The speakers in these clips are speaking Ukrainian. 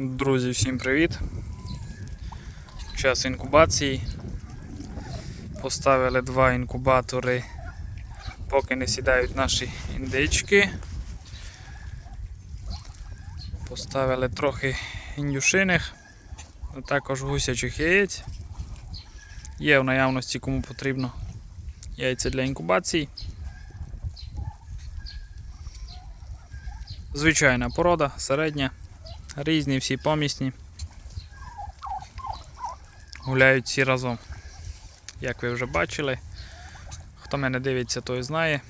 Друзі, всім привіт! Час інкубації. Поставили два інкубатори, поки не сідають наші індички. Поставили трохи індюшиних, а також гусячих яєць. Є в наявності кому потрібно яйця для інкубації. Звичайна порода, середня. Різні всі помісні. Гуляють всі разом. Як ви вже бачили, хто мене дивиться, той знає.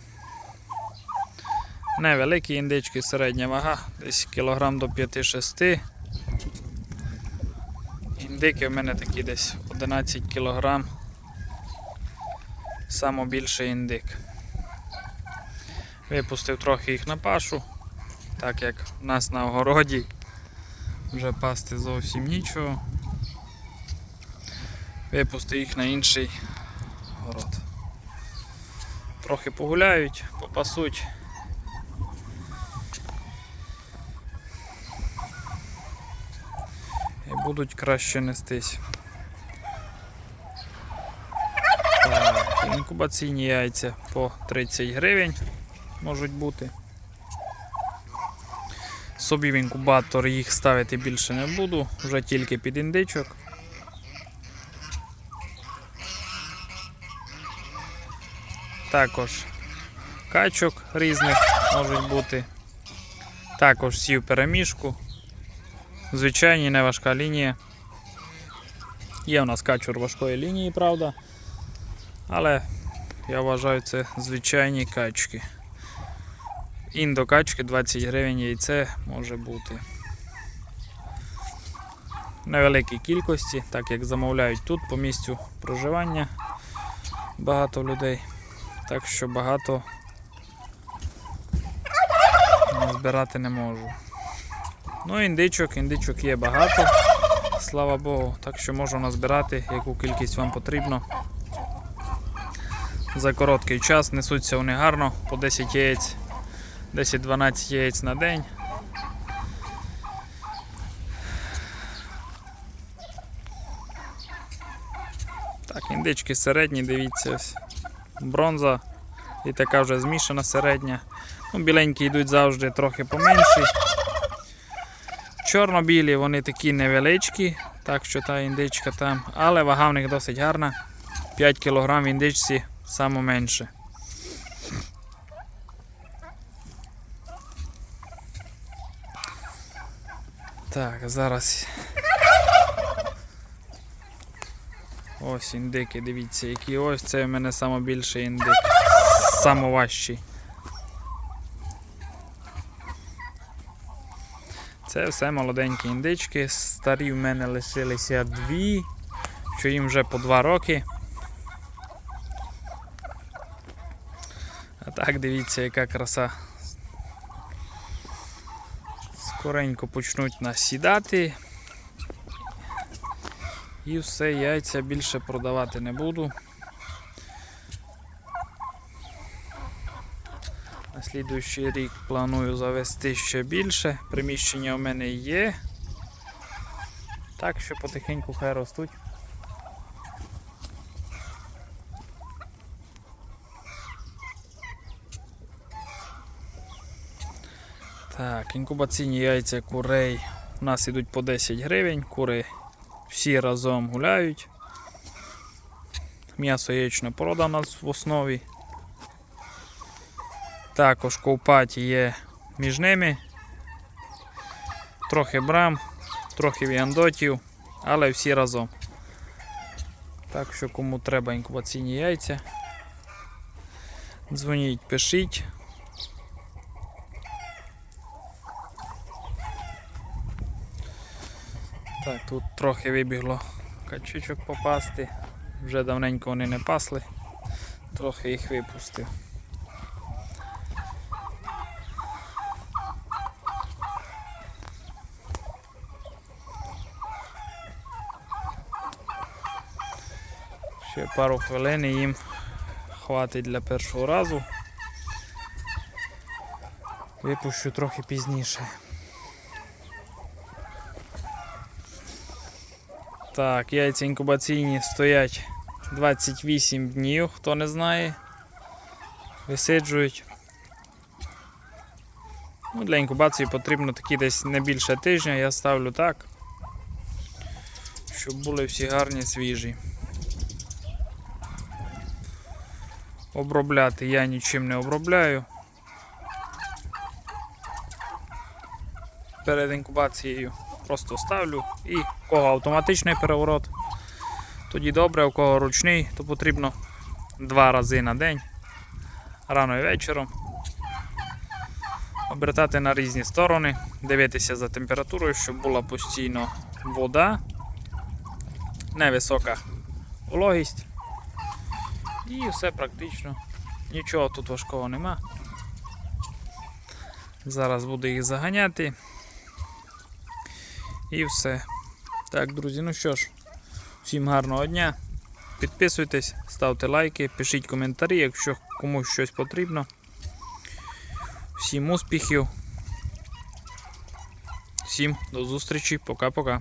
Невеликі індички, середня вага, десь кілограм до 5-6. Індики в мене такі десь 11 кілограм. Саме індик. Випустив трохи їх на пашу, так як в нас на огороді вже пасти зовсім нічого. Випусти їх на інший город. Трохи погуляють, попасуть. І будуть краще нестись. Так, інкубаційні яйця по 30 гривень можуть бути. Собі в інкубатор їх ставити більше не буду, вже тільки під індичок. Також качок різних можуть бути. Також сів перемішку. Звичайні не важка лінія. Є у нас качур важкої лінії, правда. Але я вважаю це звичайні качки. Індокачки 20 гривень яйце може бути. Невеликій кількості, так як замовляють тут по місцю проживання багато людей. Так що багато збирати не можу. Ну, індичок, індичок є багато, слава Богу, так що можу назбирати, яку кількість вам потрібно. За короткий час несуться вони гарно, по 10 яєць 10-12 яєць на день. Так, індички середні, дивіться, ось. бронза і така вже змішана середня. Ну, біленькі йдуть завжди трохи поменші. Чорно-білі вони такі невеличкі, так що та індичка там, але вага в них досить гарна. 5 кг в індичці саме менше. Так, зараз. Ось індики, дивіться, які ось це в мене найбільший індик. Самоважчий. Це все молоденькі індички. Старі в мене лишилися дві, що їм вже по два роки. А так, дивіться, яка краса. Скоренько почнуть насідати. І все, яйця більше продавати не буду. На слідуючий рік планую завести ще більше. Приміщення у мене є. Так що потихеньку хай ростуть. Так, інкубаційні яйця курей у нас ідуть по 10 гривень, кури всі разом гуляють. М'ясо яєчна порода у нас в основі. Також ковпаті є між ними. Трохи брам, трохи віандотів, але всі разом. Так що кому треба інкубаційні яйця, дзвоніть, пишіть. Так, тут трохи вибігло качучок попасти. Вже давненько вони не пасли, трохи їх випустив. Ще пару хвилин їм хватить для першого разу. Випущу трохи пізніше. Так, яйця інкубаційні стоять 28 днів, хто не знає. Висиджують. Ну, для інкубації потрібно такі десь не більше тижня. Я ставлю так, щоб були всі гарні свіжі. Обробляти я нічим не обробляю. Перед інкубацією просто ставлю і в кого автоматичний переворот, тоді добре, у кого ручний, то потрібно два рази на день, рано і вечором. Обертати на різні сторони, дивитися за температурою, щоб була постійно вода, невисока вологість. І все практично. Нічого тут важкого нема. Зараз буду їх заганяти. І все. Так, друзі, ну що ж, всім гарного дня. Підписуйтесь, ставте лайки, пишіть коментарі, якщо комусь щось потрібно. Всім успіхів. Всім до зустрічі. Пока-пока.